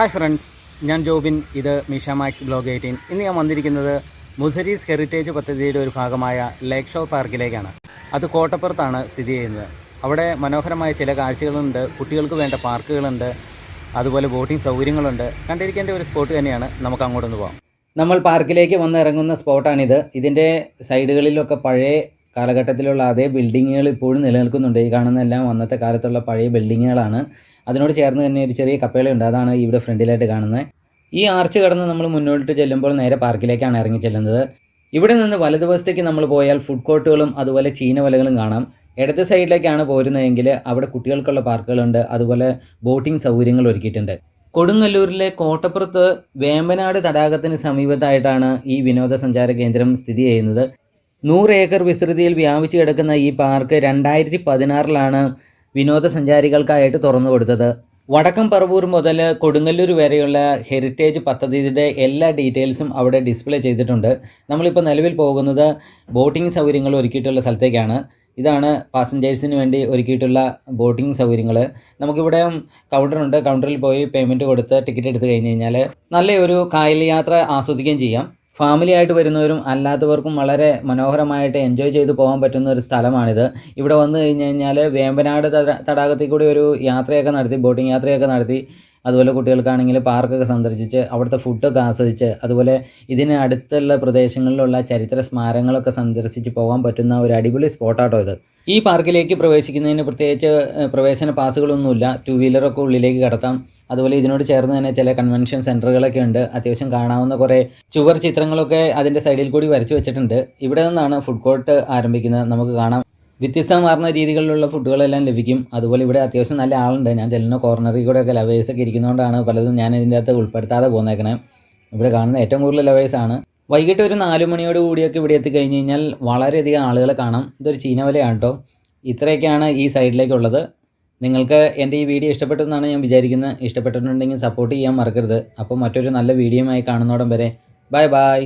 Hi friends ഞാൻ ജോബിൻ. ഇത് Misha max blog eighteen. ഇന്ന് ഞാൻ വന്നിരിക്കുന്നത് മുസരീസ് ഹെറിറ്റേജ് പദ്ധതിയുടെ ഒരു ഭാഗമായ ലേക്ക് ഷോ പാർക്കിലേക്കാണ്. അത് കോട്ടപ്പുറത്താണ് സ്ഥിതി ചെയ്യുന്നത്. അവിടെ മനോഹരമായ ചില കാഴ്ചകളുണ്ട്. കുട്ടികൾക്ക് വേണ്ട പാർക്കുകളുണ്ട്. അതുപോലെ ബോട്ടിംഗ് സൗകര്യങ്ങളുണ്ട്. കണ്ടിരിക്കേണ്ട ഒരു സ്പോട്ട് തന്നെയാണ്. നമുക്ക് അങ്ങോട്ടൊന്ന് പോകാം നമ്മൾ പാർക്കിലേക്ക് വന്ന് ഇറങ്ങുന്ന സ്പോട്ടാണിത്. ഇതിന്റെ സൈഡുകളിലൊക്കെ പഴയ കാലഘട്ടത്തിലുള്ള അതേ ബിൽഡിങ്ങുകൾ ഇപ്പോഴും നിലനിൽക്കുന്നുണ്ട്. ഈ കാണുന്നതെല്ലാം അന്നത്തെ കാലത്തുള്ള പഴയ ബിൽഡിങ്ങുകളാണ്. അതിനോട് ചേർന്ന് തന്നെ ഒരു ചെറിയ കപ്പേളയുണ്ട്. അതാണ് ഇവിടെ ഫ്രണ്ടിലായിട്ട് കാണുന്നത്. ഈ ആർച്ച് കടന്ന് നമ്മൾ മുന്നോട്ട് ചെല്ലുമ്പോൾ നേരെ പാർക്കിലേക്കാണ് ഇറങ്ങി ചെല്ലുന്നത്. ഇവിടെ നിന്ന് വലതുവശത്തേക്ക് നമ്മൾ പോയാൽ ഫുഡ് കോർട്ടുകളും അതുപോലെ ചീനവലകളും കാണാം. ഇടത് സൈഡിലേക്കാണ് പോരുന്നതെങ്കിൽ അവിടെ കുട്ടികൾക്കുള്ള പാർക്കുകളുണ്ട്. അതുപോലെ ബോട്ടിംഗ് സൗകര്യങ്ങൾ ഒരുക്കിയിട്ടുണ്ട്. കൊടുങ്ങല്ലൂരിലെ കോട്ടപ്പുറത്ത് വേമ്പനാട് തടാകത്തിന് സമീപത്തായിട്ടാണ് ഈ വിനോദസഞ്ചാര കേന്ദ്രം സ്ഥിതി ചെയ്യുന്നത്. നൂറ് ഏക്കർ വിസ്തൃതിയിൽ വ്യാപിച്ചു കിടക്കുന്ന ഈ പാർക്ക് രണ്ടായിരത്തി പതിനാറിലാണ് വിനോദസഞ്ചാരികൾക്കായിട്ട് തുറന്നു കൊടുത്തത്. വടക്കം പറവൂർ മുതൽ കൊടുങ്ങല്ലൂർ വരെയുള്ള ഹെറിറ്റേജ് പദ്ധതിയുടെ എല്ലാ ഡീറ്റെയിൽസും അവിടെ ഡിസ്പ്ലേ ചെയ്തിട്ടുണ്ട്. നമ്മളിപ്പോൾ നിലവിൽ പോകുന്നത് ബോട്ടിംഗ് സൗകര്യങ്ങൾ ഒരുക്കിയിട്ടുള്ള സ്ഥലത്തേക്കാണ്. ഇതാണ് പാസഞ്ചേഴ്സിന് വേണ്ടി ഒരുക്കിയിട്ടുള്ള ബോട്ടിംഗ് സൗകര്യങ്ങൾ. നമുക്കിവിടെ കൗണ്ടറുണ്ട് കൗണ്ടറിൽ പോയി പേയ്മെന്റ് കൊടുത്ത് ടിക്കറ്റ് എടുത്തു കഴിഞ്ഞ് കഴിഞ്ഞാൽ നല്ലൊരു കായൽ യാത്ര ആസ്വദിക്കുകയും ചെയ്യാം. ഫാമിലി ആയിട്ട് വരുന്നവരും അല്ലാത്തവർക്കും വളരെ മനോഹരമായിട്ട് എൻജോയ് ചെയ്ത് പോകാൻ പറ്റുന്ന ഒരു സ്ഥലമാണിത്. ഇവിടെ വന്നു കഴിഞ്ഞ് കഴിഞ്ഞാൽ വേമ്പനാട് തട- തടാകത്തിൽ കൂടി ഒരു യാത്രയൊക്കെ നടത്തി ബോട്ടിംഗ് യാത്രയൊക്കെ നടത്തി. അതുപോലെ കുട്ടികൾക്കാണെങ്കിൽ പാർക്കൊക്കെ സന്ദർശിച്ച് അവിടുത്തെ ഫുഡൊക്കെ ആസ്വദിച്ച് അതുപോലെ ഇതിന് അടുത്തുള്ള പ്രദേശങ്ങളിലുള്ള ചരിത്ര സ്മാരകങ്ങളൊക്കെ സന്ദർശിച്ച് പോകാൻ പറ്റുന്ന ഒരു അടിപൊളി സ്പോട്ടാട്ടോ ഇത്. ഈ പാർക്കിലേക്ക് പ്രവേശിക്കുന്നതിന് പ്രത്യേകിച്ച് പ്രവേശന പാസുകളൊന്നുമില്ല. ടു വീലറൊക്കെ ഉള്ളിലേക്ക് കടത്താം. അതുപോലെ ഇതിനോട് ചേർന്ന് തന്നെ ചില കൺവെൻഷൻ സെന്ററുകളൊക്കെ ഉണ്ട്. അത്യാവശ്യം കാണാവുന്ന കുറേ ചുവർ ചിത്രങ്ങളൊക്കെ അതിന്റെ സൈഡിൽ കൂടി വരച്ചു വെച്ചിട്ടുണ്ട്. ഇവിടെ നിന്നാണ് ഫുഡ് കോർട്ട് ആരംഭിക്കുന്നത്. നമുക്ക് കാണാം. വ്യത്യസ്തമാർന്ന രീതികളിലുള്ള ഫുഡുകളെല്ലാം ലഭിക്കും. അതുപോലെ ഇവിടെ അത്യാവശ്യം നല്ല ആളുണ്ട്. ഞാൻ ചെല്ലുന്ന കോർണറിൽ കൂടെ ഒക്കെ ലവേഴ്സൊക്കെ ഇരിക്കുന്നതുകൊണ്ടാണ് പലതും ഞാൻ ഇതിന്റെ അകത്ത് ഉൾപ്പെടുത്താതെ പോന്നേക്കണേ. ഇവിടെ കാണുന്ന ഏറ്റവും കൂടുതൽ ലവേഴ്സാണ് വൈകിട്ട് ഒരു നാല് മണിയോട് കൂടിയൊക്കെ ഇവിടെ എത്തിക്കഴിഞ്ഞ് കഴിഞ്ഞാൽ വളരെയധികം ആളുകളെ കാണാം. ഇതൊരു ചീനവലയാണ് കേട്ടോ ഇത്രയൊക്കെയാണ് ഈ സൈഡിലേക്കുള്ളത്. നിങ്ങൾക്ക് എന്റെ ഈ വീഡിയോ ഇഷ്ടപ്പെട്ടെന്നാണ് ഞാൻ വിചാരിക്കുന്നത്. ഇഷ്ടപ്പെട്ടിട്ടുണ്ടെങ്കിൽ സപ്പോർട്ട് ചെയ്യാൻ മറക്കരുത്. അപ്പോൾ മറ്റൊരു നല്ല വീഡിയോയുമായി കാണുന്നോടം വരെ ബൈ ബൈ.